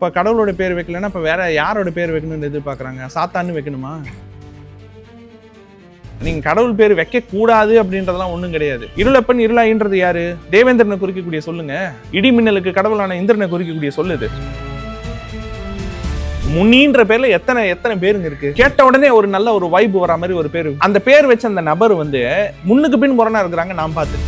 இப்போ கடவுளோட பேர் வைக்கலன்னா இப்போ வேற யாரோட பேர் வைக்கணும்னு எதிர்பார்க்குறாங்க? சாத்தான்னு வைக்கணுமா? நீங்கள் கடவுள் பேர் வைக்கக்கூடாது அப்படின்றதெல்லாம் ஒன்றும் கிடையாது. இருளப்பன் இருளாயின்றது யாரு? தேவேந்திரனை குறிக்கக்கூடிய சொல்லுங்க. இடி மின்னலுக்கு கடவுளான இந்திரனை குறிக்கக்கூடிய சொல்லுது. முனின்ற பேர்ல எத்தனை எத்தனை பேருங்க இருக்கு? கேட்ட உடனே ஒரு நல்ல ஒரு வைப் வர மாதிரி ஒரு பேர். அந்த பேர் வச்ச அந்த நபர் வந்து முன்னுக்கு பின் முரணா இருக்கிறாங்க நான் பார்த்து.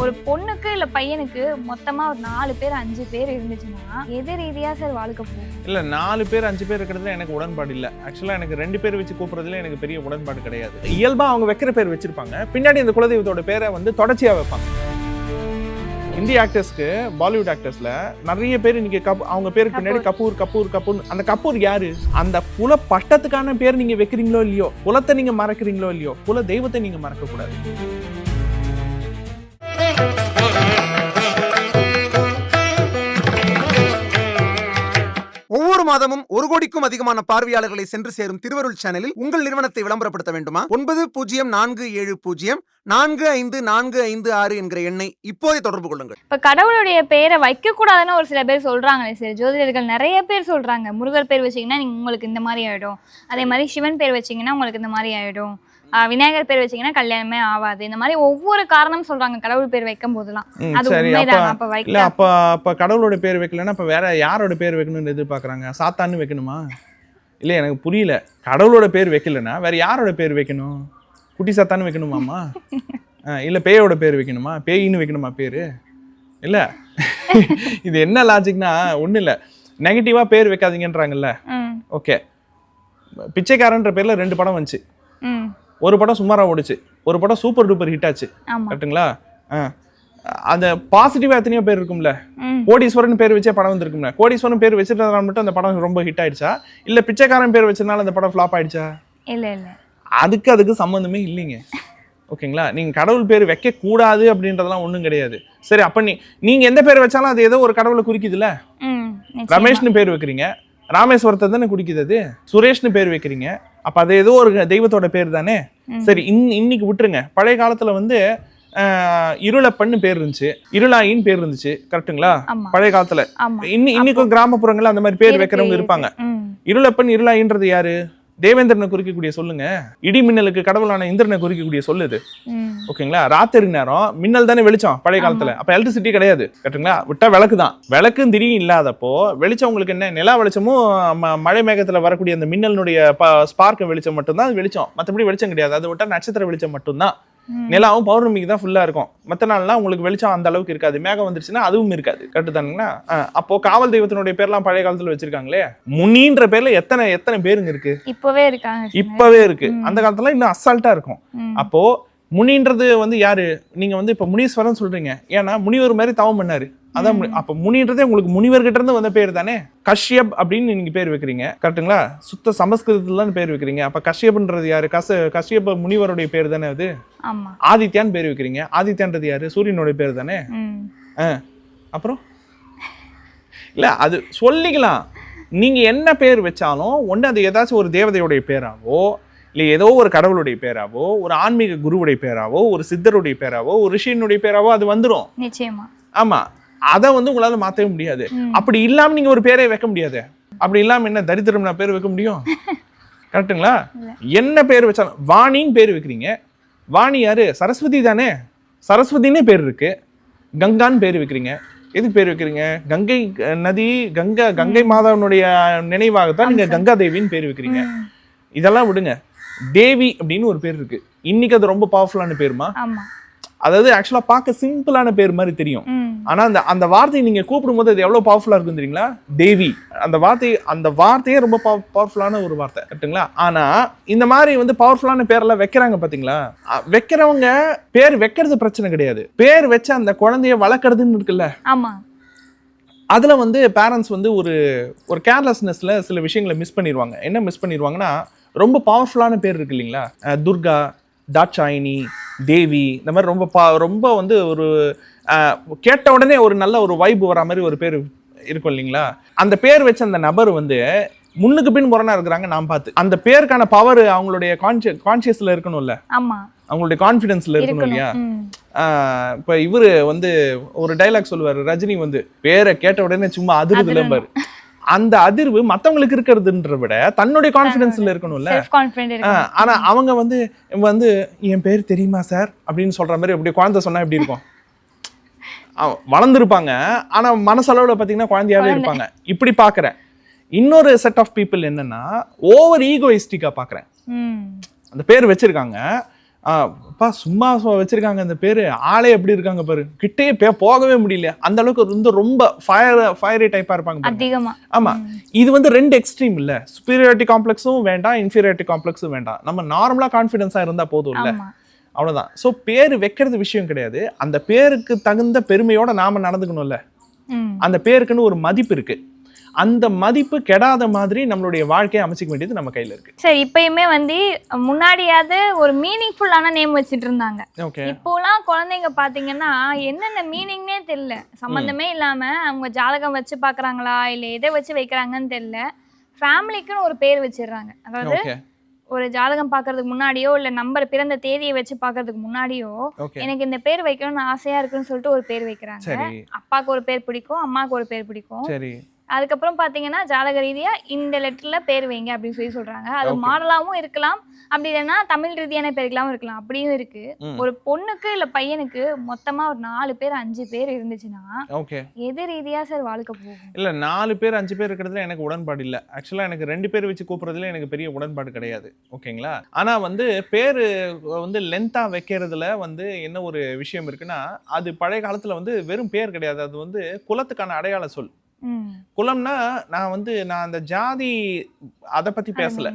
ஒரு பொண்ணுக்கு இல்ல பையனுக்கு மொத்தமா ஒரு நாலு பேர் அஞ்சு பேர் இருந்துச்சுன்னா எது ரீதியா சார் வாழ்க்கை போகும்? இல்ல நாலு பேர் அஞ்சு பேர் இருக்கிறதுல எனக்கு உடன்பாடு இல்ல. ஆக்சுவலா எனக்கு ரெண்டு பேர் வச்சு கூப்பிடுறதுல எனக்கு பெரிய உடன்பாடு கிடையாது. இயல்பா அவங்க வைக்கிற பேர் வச்சிருப்பாங்க. பின்னாடி இந்த குலதெய்வத்தோட பேரை வந்து தொடர்ச்சியா வைப்பாங்க. இந்திய ஆக்டர்ஸ்க்கு பாலிவுட் ஆக்டர்ஸ்ல நிறைய பேர் இன்னைக்கு கப் அவங்க பேருக்கு பின்னாடி கபூர். கபூர் கபூர் அந்த கபூர் யாரு? அந்த குல பட்டத்துக்கான பேர் நீங்க வைக்கிறீங்களோ இல்லையோ குலத்தை நீங்க மறக்கிறீங்களோ இல்லையோ குல தெய்வத்தை நீங்க மறக்க கூடாது ஒவ்வொரு மாதமும் ஒரு கோடிக்கும் அதிகமான பார்வையாளர்களை சென்று சேரும் திருவருள் சேனலில் உங்கள் நிறுவனத்தை விளம்பரப்படுத்த வேண்டுமா? ஒன்பது பூஜ்ஜியம் நான்கு ஏழு பூஜ்ஜியம் நான்கு ஐந்து நான்கு ஐந்து ஆறு என்கிற எண்ணை இப்போதே தொடர்பு கொள்ளுங்கள். இப்ப கடவுளுடைய பெயரை வைக்க கூடாதுன்னு ஒரு சில பேர் சொல்றாங்களே சரி ஜோதிடர்கள். நிறைய பேர் சொல்றாங்க. முருகர் பேர் வச்சீங்கன்னா நீங்க உங்களுக்கு இந்த மாதிரி ஆயிடும். அதே மாதிரி சிவன் பேர் வச்சீங்கன்னா உங்களுக்கு இந்த மாதிரி ஆயிடும். விநாயகர் பேர் வச்சீங்கன்னா கல்யாணமே ஆகாது இந்த மாதிரி ஒவ்வொரு காரணம் சொல்றாங்க கடவுள் பேர் வைக்கும் போதெல்லாம். அது உண்மைதான். அப்ப அப்ப இல்ல வைக்க அப்ப அப்ப கடவுளோட பேர் வைக்கலன்னா அப்ப வேற யாரோட பேர் வைக்கணும்னு எதிர்பார்க்கறாங்க? சாத்தான்னு வைக்கணுமா? இல்ல எனக்கு புரியல. கடவுளோட பேர் வைக்கலன்னா வேற யாரோட பேர் வைக்கணும்? குட்டி சாத்தான்னு வைக்கணுமாமா ஆ, இல்ல பேயோட பேர் வைக்கணுமா? பேயின்னு வைக்கணுமா பேரு? இல்ல. இது என்ன லாஜிக்னா ஒண்ணு இல்ல. நெகட்டிவா பேர் வைக்காதீங்கன்றாங்கல்ல. ஓகே பிச்சைக்காரன்ற பேர்ல ரெண்டு படம் வந்துச்சு. ஒரு படம் சுமாரா ஓடுச்சு. ஒரு படம் சூப்பர் டூப்பர் ஹிட் ஆச்சு. ஆ. அந்த பாசிட்டிவா எத்தனையோ பேர் இருக்கும்ல? கோடீஸ்வரன் பேர் வச்சே படம் வந்திருக்கும்ல? கோடீஸ்வரன் பேர் வச்சிருந்ததுனால மட்டும் அந்த படம் ரொம்ப ஹிட் ஆயிடுச்சா? இல்ல பிச்சைக்காரன் பேர் வச்சதுனால அந்த படம் ஃப்ளாப் ஆயிடுச்சா? இல்ல இல்ல. அதுக்கு அதுக்கு சம்மந்தமே இல்லைங்க. ஓகேங்களா? நீங்க கடவுள் பேர் வைக்க கூடாது அப்படின்றதெல்லாம் ஒண்ணும் கிடையாது. சரி அப்ப நீ நீங்க எந்த பேர் வச்சாலும் அது ஏதோ ஒரு கடவுளை குறிக்குதுல்ல. ரமேஷ்னு பேர் வைக்கிறீங்க. ராமேஸ்வரத்தை தானே குறிக்குது அது? சுரேஷ்னு பேர் வைக்கிறீங்க. அப்ப அது ஏதோ ஒரு தெய்வத்தோட பேர் தானே. சரி இன் இன்னைக்கு விட்டுருங்க. பழைய காலத்துல வந்து ஆஹ், இருளப்பன்னு பேர் இருந்துச்சு. இருளாயின்னு பேர் இருந்துச்சு. கரெக்ட்டுங்களா? ஆமா. பழைய காலத்துல. இன்னி இன்னைக்கும் கிராமப்புறங்கள்ல அந்த மாதிரி பேர் வைக்கிறவங்க. இருப்பாங்க. இருளப்பன் இருளாயின்றது யாரு? தேவேந்திரனை குறிக்கக்கூடிய சொல்லுங்க. இடி மின்னலுக்கு கடவுளான இந்திரனை குறிக்கக்கூடிய சொல்லுது. ஓகேங்களா? ராத்திரி நேரம் மின்னல் தானே வெளிச்சம் பழைய காலத்துல. அப்ப எலக்ட்ரிசிட்டி கிடையாது. கரெக்ட்டுங்களா விட்டா விளக்கு தான். விளக்கும் திரியும் இல்லாதப்போ வெளிச்சம் உங்களுக்கு என்ன? நிலா வெளிச்சமும் மழை மேகத்துல வரக்கூடிய அந்த மின்னலினுடைய ஸ்பார்க் வெளிச்சம் மட்டும்தான். அது வெளிச்சம். மற்றபடி வெளிச்சம் கிடையாது. அதை விட்டா நட்சத்திர வெளிச்சம் மட்டும்தான். நிலாவும் பௌர்ணமிக்கு தான் ஃபுல்லா இருக்கும். மற்ற நாள்லாம் உங்களுக்கு வெளிச்சம் அந்த அளவுக்கு இருக்காது. மேகம் வந்துருச்சுன்னா அதுவும் இருக்காது. கரெக்டு தானுங்களா? அப்போ காவல் தெய்வத்தினுடைய பேர்லாம் பழைய காலத்துல வச்சிருக்காங்களே? முனின்ற பேர்ல எத்தனை எத்தனை பேருங்க இருக்கு? இப்பவே இருக்காங்க. இப்பவே இருக்கு. அந்த காலத்துல இன்னும் அசால்ட்டா இருக்கும். அப்போ முனின்றது வந்து யாரு? நீங்க வந்து இப்ப முனீஸ்வரன் சொல்றீங்க. ஏன்னா முனிவர் மாதிரி தவம் பண்ணாரு. அதான் அப்ப முனின்றதே உங்களுக்கு முனிவர்கிட்ட இருந்து வந்த பேர் தானே? கஷ்யப் அப்படின்னு நீங்க பேர் வைக்கிறீங்க. கரெக்ட்டுங்களா? சுத்த சமஸ்கிருதத்துல தான் பேர் வைக்கிறீங்க. அப்ப கஷ்யப்ன்றது யாரு? கச கஷ்யப முனிவருடைய பேர் தானே அது? ஆதித்யான்னு பேர் வைக்கிறீங்க. ஆதித்யான்றது யாரு? சூரியனுடைய பேர் தானே? ம். அப்புறம்? இல்ல அது சொல்லிக்கலாம். நீங்க என்ன பேர் வச்சாலும் ஒண்ணு அது ஏதாச்சும் ஒரு தேவதையுடைய பேராவோ இல்லை ஏதோ ஒரு கடவுளுடைய பேராவோ ஒரு ஆன்மீக குருவுடைய பேராவோ ஒரு சித்தருடைய பேராவோ ஒரு ரிஷியனுடைய பேராவோ அது வந்துரும். நிச்சயமா. ஆமா. அதை வந்து உங்களால மாத்தவே முடியாது. அப்படி இல்லாம நீங்க ஒரு பேரே வைக்க முடியாது? அப்படி இல்லாம என்ன தரித்திரம் நான் பேர் வைக்க முடியும்? கரெக்ட்டுங்களா? இல்ல. என்ன பேர் வச்சாலும் வாணின்னு பேர் வைக்கிறீங்க. வாணி யாரு? சரஸ்வதி தானே? சரஸ்வதினே பேர் இருக்கு. கங்கான்னு பேர் வைக்கிறீங்க. எதுக்கு பேர் வைக்கிறீங்க? கங்கை நதி கங்கை கங்கை மாதாவினுடைய நினைவாக தான் நீங்க கங்கா தேவின்னு பேர் வைக்கிறீங்க. இதெல்லாம் விடுங்க. தேவி அப்படின்னு ஒரு பேர் இருக்கு. இன்னைக்கு அது ரொம்ப பவர்ஃபுல்லான பேருமா? அதாவது ஆக்சுவலா பார்க்க சிம்பிளான பேர் மாதிரி தெரியும். ஆனா அந்த அந்த வார்த்தையை நீங்க கூப்பிடும்போது அது எவ்வளவு பவர்ஃபுல்லா இருக்கும் தெரியுங்களா? தேவி. அந்த வார்த்தை அந்த வார்த்தையே ரொம்ப பவர்ஃபுல்லான ஒரு வார்த்தை கரெக்ட்டுங்களா? ஆனா இந்த மாதிரி வந்து பவர்ஃபுல்லான பேரெல்லாம் வைக்கிறாங்க பாத்தீங்களா? வைக்கிறவங்க பேர் வைக்கிறது பிரச்சனை கிடையாது. பேர் வச்ச அந்த குழந்தைய வளர்க்கறதுன்னு இருக்குல்ல? ஆமா. அதுல வந்து பேரண்ட்ஸ் வந்து ஒரு ஒரு கேர்லெஸ்னஸ்ல சில விஷயங்களை மிஸ் பண்ணிடுவாங்க என்ன மிஸ் பண்ணிடுவாங்கன்னா ரொம்ப பவர்ஃபுல்லான பேர் இருக்கு இல்லைங்களா? துர்கா தாட்சாயினி தேவி இந்த மாதிரி ரொம்ப பா ரொம்ப வந்து ஒரு கேட்ட உடனே ஒரு நல்ல ஒரு வைப் வர மாதிரி ஒரு பேர் இருக்கும் இல்லைங்களா? அந்த பேர் வச்ச அந்த நபர் வந்து முன்னுக்கு பின் முரணா இருக்கிறாங்க நான் பார்த்து. அந்த பேருக்கான பவர் அவங்களுடைய கான்சிய கான்சியஸ்ல இருக்கணும்ல? அவங்களுடைய கான்ஃபிடன்ஸ்ல இருக்கணும் இல்லையா? இப்ப இவரு வந்து ஒரு டைலாக் சொல்லுவாரு ரஜினி வந்து பேரை கேட்ட உடனே சும்மா அதிர்வுல பாரு. அந்த அதிர்வு மத்தவங்களுக்கு இருக்கிறதுன்ற விட தன்னுடைய கான்ஃபிடன்ஸ்ல இருக்கணும்ல. செல்ஃப் கான்ஃபிடென்ட் இருக்கு ஆஹ் ஆனா அவங்க வந்து வந்து என் பேர் தெரியுமா சார்? அப்படின்னு சொல்ற மாதிரி அப்படி குழந்தை சொன்னா எப்படி இருக்கும்? வளர்ந்துருப்பாங்க. ஆனா மனசளவுல பாத்தீங்கன்னா குழந்தையாவே குழந்தை. இருப்பாங்க. இப்படி பாக்குறேன். இன்னொரு செட் ஆஃப் பீப்புள் என்னன்னா ஓவர் ஈகோயிஸ்டிக்கா பாக்குறேன். ம். அந்த பேர் வச்சிருக்காங்க. அப்பா சும்மா வச்சிருக்காங்க அந்த பேரு. ஆளே எப்படி இருக்காங்க பாரு. கிட்டே பே போகவே முடியல. அந்த அளவுக்கு வந்து ரொம்ப ஃபயர் ஃபயரி டைப்பா இருப்பாங்க பாருங்க. அதிகமா. ஆமா. இது வந்து ரெண்டு எக்ஸ்ட்ரீம் இல்ல. சுப்பீரியாரிட்டி காம்ப்ளெக்ஸும் வேண்டாம் இன்ஃபீரியாரிட்டி காம்ப்ளெக்ஸும் வேண்டாம். நம்ம நார்மலா கான்ஃபிடென்ஸா இருந்தா போதும் இல்ல. ஆமா. அவ்வளவுதான். சோ பேர் வைக்கிறது விஷயம் கிடையாது. அந்த பேருக்கு தகுந்த பெருமையோட நாம நடந்துக்கணும்ல. அந்த பேருக்குன்னு ஒரு மதிப்பு இருக்கு. அந்த மதிப்பு கெடாத மாதிரி நம்மளுடைய வாழ்க்கையை அமைச்சிக்க வேண்டியது நம்ம கையில இருக்கு. சரி இப்பயுமே வந்து முன்னாடியாவது ஒரு மீனிங்ஃபுல்லான நேம் வச்சுட்டு இருந்தாங்க. இப்போலாம் குழந்தைங்க பாத்தீங்கன்னா என்னென்ன மீனிங்னே தெரியல. சம்மந்தமே இல்லாம அவங்க ஜாதகம் வச்சு பாக்குறாங்களா? இல்ல எதை வச்சு வைக்கிறாங்கன்னு தெரியல. ஃபேமிலிக்குன்னு ஒரு பேர் வச்சிடுறாங்க. அதாவது ஒரு ஜாதகம் பார்க்கறதுக்கு முன்னாடியோ இல்ல நம்பர் பிறந்த தேதியை வச்சு பார்க்கறதுக்கு முன்னாடியோ எனக்கு இந்த பேர் வைக்கணும்னு ஆசையா இருக்குன்னு சொல்லிட்டு ஒரு பேர் வைக்கிறாங்க. சரி. அப்பாவுக்கு ஒரு பேர் பிடிக்கும் அம்மாவுக்கு ஒரு பேர் பிடிக்கும். அதுக்கப்புறம் பாத்தீங்கன்னா ஜாதக ரீதியா இந்த லெட்டர்ல பேர் வைங்க அப்படின்னு சொல்லி சொல்றாங்க. அது. மாடலாவும் இருக்கலாம். அப்படி இல்லைன்னா தமிழ் ரீதியான பேர்களாவும் இருக்கலாம். அப்படியும் இருக்கு. ஒரு பொண்ணுக்கு இல்ல பையனுக்கு மொத்தமா ஒரு நாலு பேர் அஞ்சு பேர் இருந்துச்சுன்னா ஓகே எது ரீதியா சார் வாழ்க்கை போகும்? இல்ல நாலு பேர் அஞ்சு பேர் இருக்கிறதுல எனக்கு உடன்பாடு இல்ல. ஆக்சுவலா எனக்கு ரெண்டு பேர் வச்சு கூப்பிடுறதுல எனக்கு பெரிய உடன்பாடு கிடையாது. ஓகேங்களா ஆனா வந்து பேரு வந்து லென்த்தா வைக்கிறதுல வந்து என்ன ஒரு விஷயம் இருக்குன்னா அது பழைய காலத்துல வந்து வெறும் பேர் கிடையாது. அது வந்து குலத்துக்கான அடையாள சொல். குலம்னா நான் வந்து நான் அந்த ஜாதி அதை பத்தி பேசல.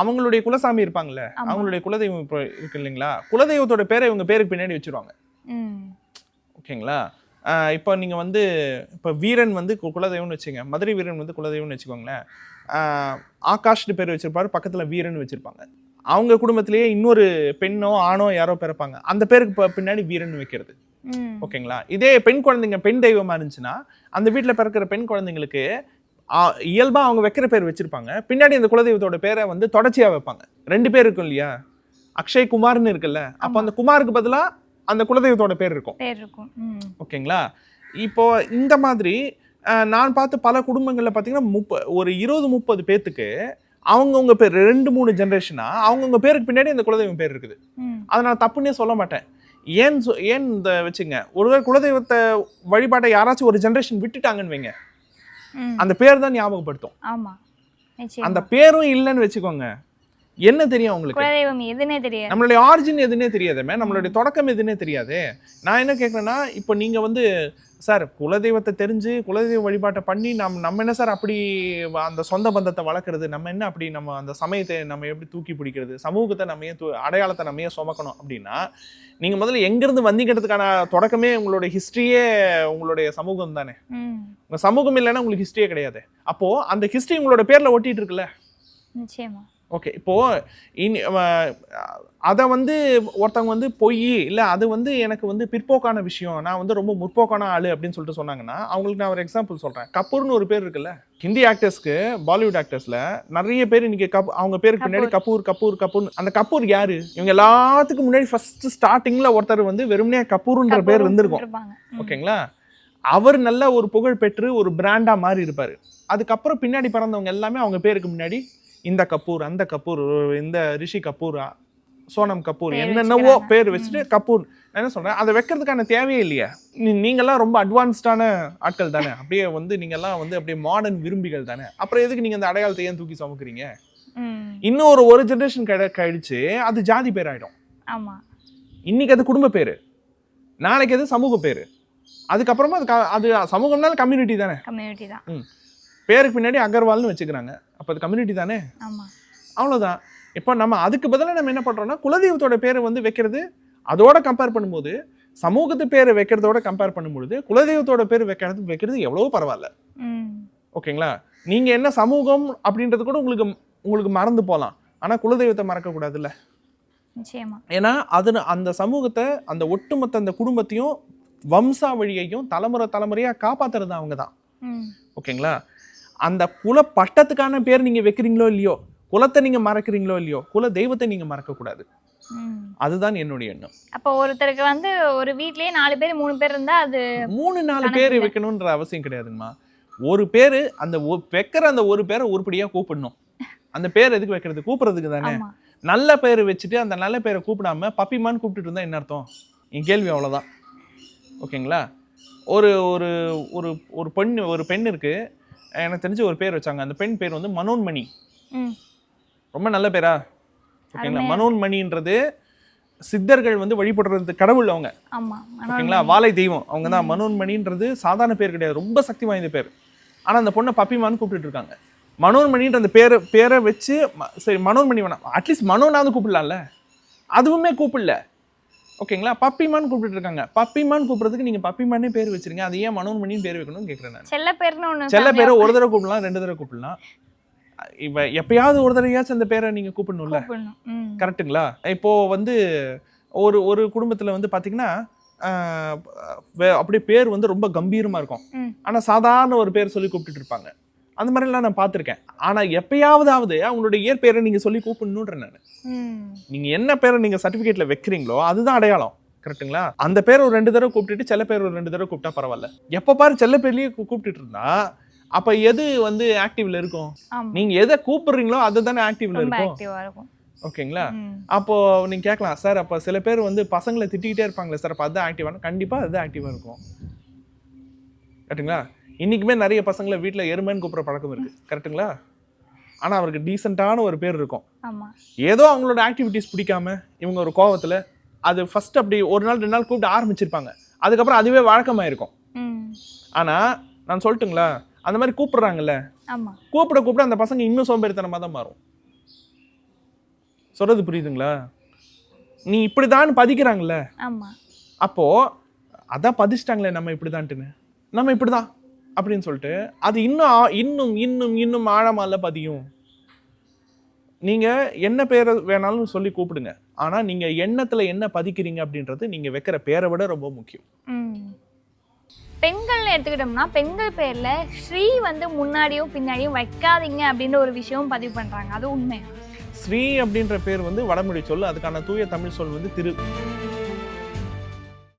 அவங்களுடைய குலசாமி இருப்பாங்கல்ல. அவங்களுடைய குலதெய்வம் இப்போ இருக்கு இல்லைங்களா? குலதெய்வத்தோட பேரை இவங்க பேருக்கு பின்னாடி வச்சிருவாங்க. ஓகேங்களா? இப்போ நீங்கள் வந்து இப்போ வீரன் வந்து குலதெய்வம்னு வச்சுங்க மதுரை வீரன் வந்து குலதெய்வம்னு வச்சுக்கோங்களேன். ஆகாஷ்னு பேர் வச்சிருப்பாரு பக்கத்தில் வீரன் வச்சிருப்பாங்க. அவங்க குடும்பத்திலேயே இன்னொரு பெண்ணோ ஆணோ யாரோ பிறப்பாங்க. அந்த பேருக்கு பின்னாடி வீரன் வைக்கிறது. ஓகேங்களா? இதே பெண் குழந்தைங்க பெண் தெய்வமா இருந்துச்சுன்னா அந்த வீட்டில் பிறக்கிற பெண் குழந்தைங்களுக்கு ஆஹ் இயல்பா அவங்க வைக்கிற பேர் வச்சிருப்பாங்க. பின்னாடி அந்த குலதெய்வத்தோட பேரை வந்து தொடர்ச்சியா வைப்பாங்க. ரெண்டு பேர் இருக்கும் இல்லையா? அக்ஷய் குமார்னு இருக்குல்ல. அப்போ. அந்த குமாருக்கு பதிலா அந்த குலதெய்வத்தோட பேர் இருக்கும். பேர் இருக்கும். ம். ஓகேங்களா? இப்போ இந்த மாதிரி நான் பார்த்த பல குடும்பங்களில் பார்த்தீங்கன்னா முப்ப ஒரு இருபது முப்பது பேத்துக்கு அவங்கவுங்க பேர் ரெண்டு மூணு ஜென்ரேஷனா அவங்கவுங்க பேருக்கு பின்னாடி இந்த குலதெய்வம் பேர் இருக்குது. அதை நான் தப்புன்னே சொல்ல மாட்டேன். ஏன் ஏன் இந்த வச்சுங்க? ஒருவேளை குலதெய்வத்தை வழிபாட்டை யாராச்சும் ஒரு ஜென்ரேஷன் விட்டுட்டாங்கன்னு வைங்க. அந்த பேர் தான் ஞாபகப்படுத்தும். ஆமா. அந்த பேரும் இல்லைன்னு வச்சுக்கோங்க. என்ன தெரியும் அவங்களுக்கு குலதெய்வம் எதுனே தெரியாது. நம்மளுடைய ஆரிஜின் எதுனே தெரியாதுமே நம்மளுடைய தொடக்கம் எதுனே தெரியாது. நான் என்ன கேட்குறேன்னா இப்போ நீங்க வந்து சார் குலதெய்வத்தை தெரிஞ்சு குலதெய்வ வழிபாட்டை பண்ணி நம்ம நம்ம என்ன சார் அப்படி அந்த சொந்த பந்தத்தை வளர்க்குறது? நம்ம என்ன அப்படி நம்ம அந்த சமயத்தை நம்ம எப்படி தூக்கி பிடிக்கிறது? சமூகத்தை நம்ம ஏன் அடையாளத்தை நம்ம ஏன் சுமக்கணும் அப்படின்னா நீங்க முதல்ல எங்கிருந்து வந்தீங்கிறதுக்கான தொடக்கமே உங்களுடைய ஹிஸ்டரியே உங்களுடைய சமூகம் தானே. ம். உங்க சமூகம் இல்லைன்னா உங்களுக்கு ஹிஸ்டரியே கிடையாது. அப்போ அந்த ஹிஸ்டரி உங்களோட பேர்ல ஒட்டிட்டு இருக்குல்ல? நிச்சயமா. ஓகே இப்போ இனி அதை வந்து ஒருத்தவங்க வந்து பொய் இல்லை அது வந்து எனக்கு வந்து பிற்போக்கான விஷயம் நான் வந்து ரொம்ப முற்போக்கான ஆளு அப்படின்னு சொல்லிட்டு சொன்னாங்கன்னா அவங்களுக்கு நான் ஒரு எக்ஸாம்பிள் சொல்றேன். கபூர்னு ஒரு பேர் இருக்குல்ல ஹிந்தி ஆக்டர்ஸ்க்கு பாலிவுட் ஆக்டர்ஸ்ல நிறைய பேர் இன்னைக்கு கப் அவங்க பேருக்கு பின்னாடி கபூர் கபூர் கபூர் அந்த கபூர் யாரு? இவங்க எல்லாத்துக்கும் முன்னாடி ஃபர்ஸ்ட் ஸ்டார்டிங்ல ஒருத்தர் வந்து வெறுமனே கபூர்ன்ற பேர் இருந்திருக்கும். ஓகேங்களா அவர் நல்ல ஒரு புகழ் பெற்று ஒரு பிராண்டா மாறி இருப்பாரு அதுக்கப்புறம் பின்னாடி பிறந்தவங்க எல்லாமே அவங்க பேருக்கு முன்னாடி இந்த கபூர் அந்த கபூர் இந்த ரிஷி கபூர் சோனம் கபூர் பேர் என்னென்னவோ. பேர் வச்சுட்டு கபூர். என்ன சொல்றேன்? அதை வைக்கிறதுக்கான தேவையே இல்லையா. நீ- நீங்கெல்லாம் ரொம்ப அட்வான்ஸ்டான ஆட்கள் தானே. அப்படியே வந்து நீங்கெல்லாம் வந்து அப்படியே மாடர்ன் விரும்பிகள் தானே. அப்புறம் எதுக்கு நீங்க அந்த அடையாளத்தை ஏன் தூக்கி சுமக்குறீங்க. இன்னும் ஒரு ஒரு ஜென்ரேஷன் கழிச்சு அது ஜாதி பேர் ஆயிடும். ஆமா. இன்னைக்கு அது குடும்ப பேரு. நாளைக்கு அது சமூக பேரு. அதுக்கப்புறமா அது அது சமூகம்னால கம்யூனிட்டி தானே. கம்யூனிட்டி தான். பேருக்கு பின்னாடி அகர்வால்னு வச்சுக்கிறாங்க. அப்போ அது கம்யூனிட்டி தானே? அவ்வளோதான் இப்போ நம்ம அதுக்கு பதிலாக நம்ம என்ன பண்ணுறோம்னா குலதெய்வத்தோட பேரை வந்து வைக்கிறது அதோட கம்பேர் பண்ணும்போது சமூகத்து பேரை வைக்கிறதோட கம்பேர் பண்ணும்பொழுது குலதெய்வத்தோட பேர் வைக்கிறது வைக்கிறது எவ்வளவோ பரவாயில்ல. ஓகேங்களா? நீங்கள் என்ன சமூகம் அப்படின்றது கூட உங்களுக்கு உங்களுக்கு மறந்து போகலாம் ஆனால் குலதெய்வத்தை மறக்கக்கூடாதுல்ல ஏன்னா அது அந்த சமூகத்தை அந்த ஒட்டுமொத்த அந்த குடும்பத்தையும் வம்சாவழியையும் தலைமுறை தலைமுறையாக காப்பாத்துறது அவங்க தான். ஓகேங்களா? அந்த குல பட்டத்துக்கான பேர் நீங்க வைக்கிறீங்களோ இல்லையோ குலத்தை நீங்க மறக்கிறீங்களோ இல்லையோ குல தெய்வத்தை நீங்க மறக்க கூடாது ம். அதுதான் என்னுடைய எண்ணம். அப்போ ஒருத்தருக்கு வந்து ஒரு வீட்லயே நாலு பேர் மூணு பேர் இருந்தா அது மூணு நாலு பேர் இல்ல. வைக்கணுன்ற அவசியம் கிடையாதுங்கம்மா. ஒரு பேரு அந்த வைக்கிற அந்த ஒரு பேரை உருப்படியா கூப்பிடணும். அந்த பேர் எதுக்கு வைக்கிறது? கூப்பிடுறதுக்கு தானே. நல்ல பேர் வச்சுட்டு அந்த நல்ல பேரை கூப்பிடாம பப்பிமான்னு கூப்பிட்டுட்டு இருந்தா என்ன அர்த்தம்? என் கேள்வி அவ்வளவுதான். ஓகேங்களா? ஒரு ஒரு ஒரு ஒரு பெண் ஒரு பெண் இருக்கு. எனக்கு தெரிஞ்சு ஒரு பேர் வச்சாங்க. அந்த பெண் பேர் வந்து மனோன்மணி. ரொம்ப நல்ல பேரா? ஓகேங்களா. மனோன்மணின்றது சித்தர்கள் வந்து வழிபடுறது கடவுள் அவங்க. ஓகேங்களா? வாழை தெய்வம். அவங்க தான் மனோன்மணின்றது சாதாரண பேர் கிடையாது. ரொம்ப சக்தி வாய்ந்த பேர். ஆனா அந்த பொண்ணை பப்பிமான்னு கூப்பிட்டுட்டு இருக்காங்க. மனோன்மணின்ற அந்த பேரை பேரை வச்சு சரி மனோன்மணி வேணாம். அட்லீஸ்ட் மனோனாவது கூப்பிடலாம்ல. அதுவுமே கூப்பிடல. ஓகேங்களா? பப்பிமான்னு கூப்பிட்டு இருக்காங்க பப்பிமான்னு கூப்பிடுறதுக்கு நீங்க பப்பிமானே பேர் வச்சிருங்க. அது ஏன் மனோன்மணின்னு பேர் வைக்கணும்னு கேட்குறேன் செல்ல பேர்னு ஒண்ணு செல்ல பேரை ஒரு தடவை கூப்பிடலாம் ரெண்டு தடவை கூப்பிடலாம். இவ எப்பயாவது ஒரு தடவையாச்சும் அந்த பேரை நீங்க கூப்பிடணும்ல. கரெக்ட்டுங்களா? இப்போ வந்து ஒரு ஒரு குடும்பத்துல வந்து பாத்தீங்கன்னா அப்படியே பேர் வந்து ரொம்ப கம்பீரமா இருக்கும். ஆனா சாதாரண ஒரு பேர் சொல்லி கூப்பிட்டுட்டு இருப்பாங்க அந்த மாதிரிலாம் நான் பார்த்திருக்கேன். ஆனா எப்பயாவதாவது அவங்களுடைய இயற்பெயரை நீங்க சொல்லி கூப்பிடணுன்ற நான். ம். நீங்க என்ன பேரை நீங்க சர்டிபிகேட்ல வைக்கிறீங்களோ அதுதான் அடையாளம். கரெக்ட்டுங்களா அந்த பேர் ஒரு ரெண்டு தடவை கூப்பிட்டுட்டு செல்ல பேர் ஒரு ரெண்டு தடவை கூப்பிட்டா பரவாயில்ல. எப்ப பாரு செல்ல பேர்லயே கூப்பிட்டுட்டு இருந்தா அப்ப எது வந்து ஆக்டிவ்ல இருக்கும்? நீங்க எதை கூப்பிடுறீங்களோ அதுதானே ஆக்டிவ்ல ரொம்ப இருக்கும். ஓகேங்களா. அப்போ நீங்க கேட்கலாம் சார் அப்போ சில பேர் வந்து பசங்களை திட்டிக்கிட்டே இருப்பாங்களே சார் அப்போ அதுதான் ஆக்டிவான கண்டிப்பா அது ஆக்டிவா இருக்கும். கரெக்ட்டுங்களா இன்னைக்குமே நிறைய பசங்களை வீட்ல எருமைன்னு கூப்பிடுற பழக்கம் இருக்கு. கரெக்ட்டுங்களா? ஆனா அவருக்கு டீசெண்டான ஒரு பேர் இருக்கும். ஏதோ அவங்களோட ஆக்டிவிட்டிஸ் பிடிக்காம இவங்க ஒரு கோவத்துல அது ஃபர்ஸ்ட் அப்படி ஒரு நாள் ரெண்டு நாள் கூப்பிட்டு ஆரம்பிச்சிருப்பாங்க. அதுக்கப்புறம் அதுவே வழக்கமாயிருக்கும். ம். ஆனா நான் சொல்லட்டுங்களா? அந்த மாதிரி கூப்பிடுறாங்கல்ல? கூப்பிட கூப்பிட அந்த பசங்க இன்னும் சோம்பேறித்தனமா தான் மாறும். சொல்றது புரியுதுங்களா? நீ இப்படிதான் பதிக்கிறாங்கல்ல? ஆமா. அப்போ அதான் பதிச்சிட்டாங்களே நம்ம இப்படிதான்ட்டுன்னு. நம்ம இப்படிதான். அப்படின்னு சொல்லிட்டு அது இன்னும் இன்னும் இன்னும் இன்னும் ஆழமால பதியும். நீங்க என்ன பேரை வேணாலும் சொல்லி கூப்பிடுங்க. ஆனா நீங்க எண்ணத்துல என்ன பதிக்கிறீங்க அப்படின்றது நீங்க வைக்கிற பேரை விட ரொம்ப முக்கியம். ம். பெண்கள் எடுத்துக்கிட்டோம்னா பெண்கள் பேர்ல ஸ்ரீ வந்து முன்னாடியும் பின்னாடியும் வைக்காதீங்க அப்படின்ற ஒரு விஷயம் பதிவு பண்றாங்க. அது உண்மை ஸ்ரீ அப்படின்ற பேர் வந்து வடமொழி சொல் அதுக்கான தூய தமிழ் சொல் வந்து திரு.